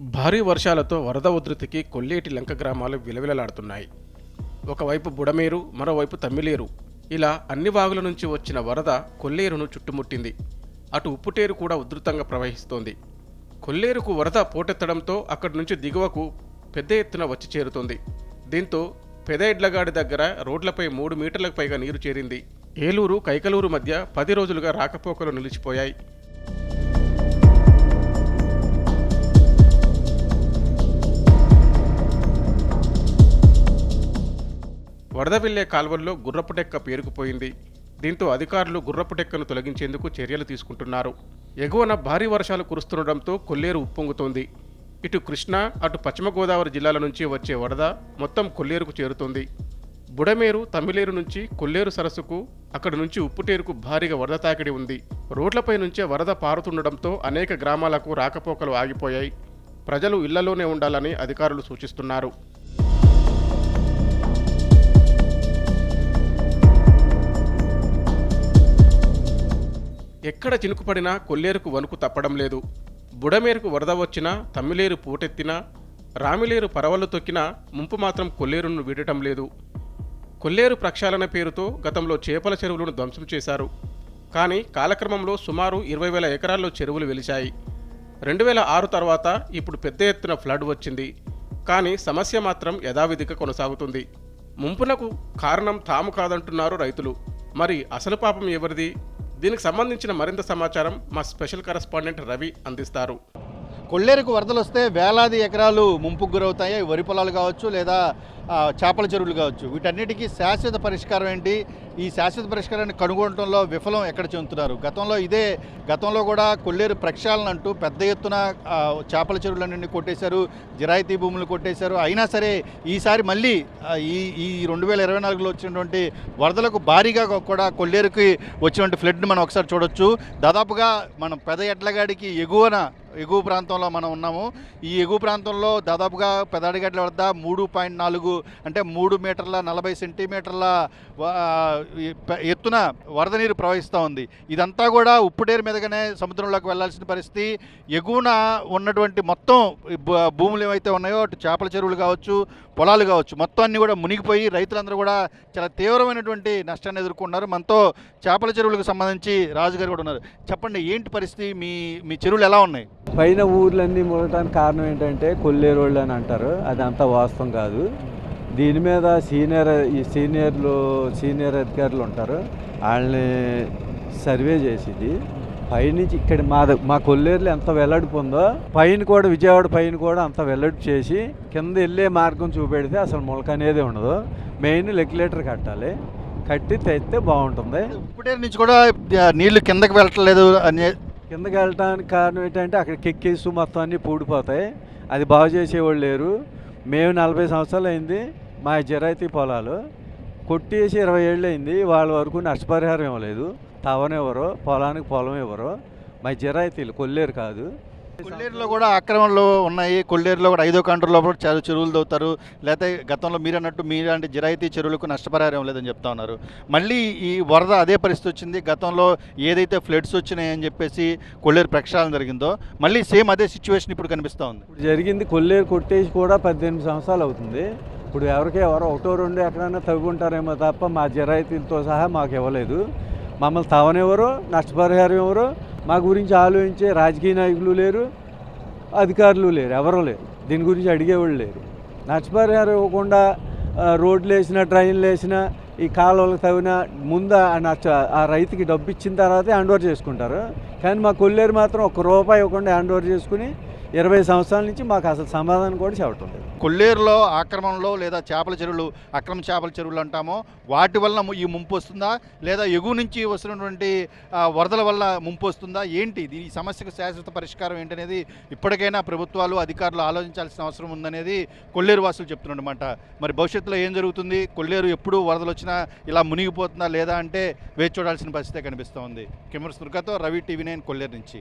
భారీ వర్షాలతో వరద ఉధృతికి కొల్లేటి లంక గ్రామాలు విలవిలలాడుతున్నాయి. ఒకవైపు బుడమేరు మరోవైపు తమ్మిలేరు. ఇలా అన్ని వాగుల నుంచి వచ్చిన వరద కొల్లేరును చుట్టుముట్టింది. అటు ఉప్పుటేరు కూడా ఉధృతంగా ప్రవహిస్తోంది. కొల్లేరుకు వరద పోటెత్తడంతో అక్కడి నుంచి దిగువకు పెద్ద ఎత్తున వచ్చి చేరుతోంది. దీంతో పెద ఎడ్లగాడి దగ్గర రోడ్లపై మూడు మీటర్లకు పైగా నీరు చేరింది. ఏలూరు కైకలూరు మధ్య పది రోజులుగా రాకపోకలు నిలిచిపోయాయి. వరద వెళ్ళే కాల్వల్లో గుర్రపుటెక్క పేరుకుపోయింది. దీంతో అధికారులు గుర్రపుటెక్కను తొలగించేందుకు చర్యలు తీసుకుంటున్నారు. ఎగువన భారీ వర్షాలు కురుస్తుండటంతో కొల్లేరు ఉప్పొంగుతోంది. ఇటు కృష్ణా అటు పశ్చిమ గోదావరి జిల్లాల నుంచి వచ్చే వరద మొత్తం కొల్లేరుకు చేరుతోంది. బుడమేరు తమిళేరు నుంచి కొల్లేరు సరస్సుకు అక్కడి నుంచి ఉప్పుటేరుకు భారీగా వరద తాకిడి ఉంది. రోడ్లపై నుంచే వరద పారుతుండటంతో అనేక గ్రామాలకు రాకపోకలు ఆగిపోయాయి. ప్రజలు ఇళ్ళలోనే ఉండాలని అధికారులు సూచిస్తున్నారు. ఎక్కడ చినుకుపడినా కొల్లేరుకు వణుకు తప్పడం లేదు. బుడమేరుకు వరద వచ్చినా తమ్మిలేరు పూటెత్తినా రామిలేరు పరవళ్ళు తొక్కినా ముంపు మాత్రం కొల్లేరును వీడటం లేదు. కొల్లేరు ప్రక్షాళన పేరుతో గతంలో చేపల చెరువులను ధ్వంసం చేశారు. కానీ కాలక్రమంలో సుమారు ఇరవై వేల ఎకరాల్లో చెరువులు వెలిశాయి. రెండు వేల ఆరు తర్వాత ఇప్పుడు పెద్ద ఎత్తున ఫ్లడ్ వచ్చింది. కానీ సమస్య మాత్రం యథావిధిగా కొనసాగుతుంది. ముంపునకు కారణం తాము కాదంటున్నారు రైతులు. మరి అసలు పాపం ఎవరిది? దీనికి సంబంధించిన మరింత సమాచారం మా స్పెషల్ కరెస్పాండెంట్ రవి అందిస్తారు. కొల్లేరుకు వరదలు వస్తే వేలాది ఎకరాలు ముంపుకు గురవుతాయి. వరి పొలాలు కావచ్చు లేదా చేపల చెరువులు కావచ్చు. వీటన్నిటికీ శాశ్వత పరిష్కారం ఏంటి? ఈ శాశ్వత పరిష్కారాన్ని కనుగొనడంలో విఫలం ఎక్కడ చెందుతున్నారు? గతంలో ఇదే గతంలో కూడా కొల్లేరు ప్రక్షాళన అంటూ పెద్ద ఎత్తున చేపల చెరువులన్నీ కొట్టేశారు జిరాయితీ భూములు కొట్టేశారు. అయినా సరే ఈసారి మళ్ళీ ఈ ఈ రెండు వేల ఇరవై నాలుగులో వచ్చినటువంటి వరదలకు భారీగా కూడా కొల్లేరుకి వచ్చినటువంటి ఫ్లడ్ని మనం ఒకసారి చూడొచ్చు. దాదాపుగా మనం పెద్ద ఎడ్లగాడికి ఎగువన ఎగువ ప్రాంతంలో మనం ఉన్నాము. ఈ ఎగువ ప్రాంతంలో దాదాపుగా పెదాడిగడ్ల వద్ద మూడు పాయింట్ నాలుగు అంటే మూడు మీటర్ల నలభై సెంటీమీటర్ల ఎత్తున వరద నీరు ప్రవహిస్తూ ఉంది. ఇదంతా కూడా ఉప్పుడేరు మీదగానే సముద్రంలోకి వెళ్ళాల్సిన పరిస్థితి. ఎగువన ఉన్నటువంటి మొత్తం భూములు ఏవైతే ఉన్నాయో అటు చేపల చెరువులు కావచ్చు పొలాలు కావచ్చు మొత్తం అన్ని కూడా మునిగిపోయి రైతులందరూ కూడా చాలా తీవ్రమైనటువంటి నష్టాన్ని ఎదుర్కొన్నారు మనతో చేపల చెరువులకు సంబంధించి రాజుగారు కూడా ఉన్నారు. చెప్పండి ఏంటి పరిస్థితి? మీ మీ చెరువులు ఎలా ఉన్నాయి? పైన ఊర్లన్నీ మునగటానికి కారణం ఏంటంటే కొల్లేరోళ్ళు అని అంటారు. అది అంత వాస్తవం కాదు. దీని మీద సీనియర్ ఈ సీనియర్లు సీనియర్ అధికారులు ఉంటారు. వాళ్ళని సర్వే చేసింది. పైనుంచి ఇక్కడ మా మా కొల్లేరులో ఎంత వెల్లడిపు ఉందో పైన కూడా విజయవాడ పైన కూడా అంత వెల్లడి చేసి కింద వెళ్ళే మార్గం చూపెడితే అసలు మొలక అనేది ఉండదు. మెయిన్ రెగ్యులేటర్ కట్టాలి. కట్టి తెస్తే బాగుంటుంది. ఇప్పుడే నుంచి కూడా నీళ్ళు నీళ్ళు కిందకి వెళ్ళట్లేదు అని కిందకి వెళ్ళటానికి కారణం ఏంటంటే అక్కడ కెక్కేసు మొత్తం అన్నీ పూడిపోతాయి. అది బాగు చేసేవాళ్ళు లేరు. మేము నలభై సంవత్సరాలు అయింది మా జరాయితీ పొలాలు. కొట్టేసి ఇరవై ఏళ్ళు అయింది. వాళ్ళ వరకు నష్టపరిహారం ఇవ్వలేదు. తవనివ్వరు పొలానికి పొలం ఇవ్వరు మా జరాయితీలు కొల్లేరు కాదు. కొల్లేరులో కూడా ఆక్రమణలు ఉన్నాయి. కొల్లేరులో కూడా ఐదో కంట్రోల్లో లోపల చాలా చెరువులు తవ్వుతారు లేకపోతే గతంలో మీరు అన్నట్టు మీలాంటి జిరాయితీ చెరువులకు నష్టపరిహారం లేదని చెప్తా ఉన్నారు. మళ్ళీ ఈ వరద అదే పరిస్థితి వచ్చింది. గతంలో ఏదైతే ఫ్లడ్స్ వచ్చినాయని చెప్పేసి కొల్లేరు ప్రక్షాళన జరిగిందో మళ్ళీ సేమ్ అదే సిచ్యువేషన్ ఇప్పుడు కనిపిస్తూ ఉంది. ఇప్పుడు జరిగింది కొల్లేరు కొట్టేసి కూడా పద్దెనిమిది సంవత్సరాలు అవుతుంది. ఇప్పుడు ఎవరికి ఎవరో ఒకటో రెండు ఎక్కడైనా తవ్వుకుంటారేమో తప్ప మా జిరాయితీలతో సహా మాకు ఇవ్వలేదు. మమ్మల్ని తవనెవరు నష్టపరిహారం ఎవరు మా గురించి ఆలోచించే రాజకీయ నాయకులు లేరు అధికారులు లేరు ఎవరు లేరు. దీని గురించి అడిగేవాళ్ళు లేరు. నష్టపరిహారం ఇవ్వకుండా రోడ్లు వేసినా ట్రైన్లు వేసినా ఈ కాలువలకు తగిన ముందు నచ్చ ఆ రైతుకి డబ్బు ఇచ్చిన తర్వాతే హ్యాండ్ ఓవర్ చేసుకుంటారు. కానీ మా కొల్లేరు మాత్రం ఒక రూపాయి ఇవ్వకుండా హ్యాండ్ ఓవర్ చేసుకుని ఇరవై సంవత్సరాల నుంచి మాకు అసలు సమాధానం కూడా చెప్పటం లేదు. కొల్లేరులో ఆక్రమణలో లేదా చేపల చెరువులు అక్రమ చేపల చెరువులు అంటామో వాటి వల్ల ఈ ముంపు వస్తుందా? లేదా ఎగువ నుంచి వస్తున్నటువంటి వరదల వల్ల ముంపు వస్తుందా? ఏంటి ఇది? ఈ సమస్యకు శాశ్వత పరిష్కారం ఏంటనేది ఇప్పటికైనా ప్రభుత్వాలు అధికారులు ఆలోచించాల్సిన అవసరం ఉందనేది కొల్లేరు వాసులు చెప్తున్నమాట. మరి భవిష్యత్తులో ఏం జరుగుతుంది? కొల్లేరు ఎప్పుడు వరదలు వచ్చినా ఇలా మునిగిపోతుందా లేదా అంటే వేచి చూడాల్సిన పరిస్థితే కనిపిస్తోంది. కెమెరా స్మృకతో రవి టీవీ నైన్ కొల్లేరు నుంచి.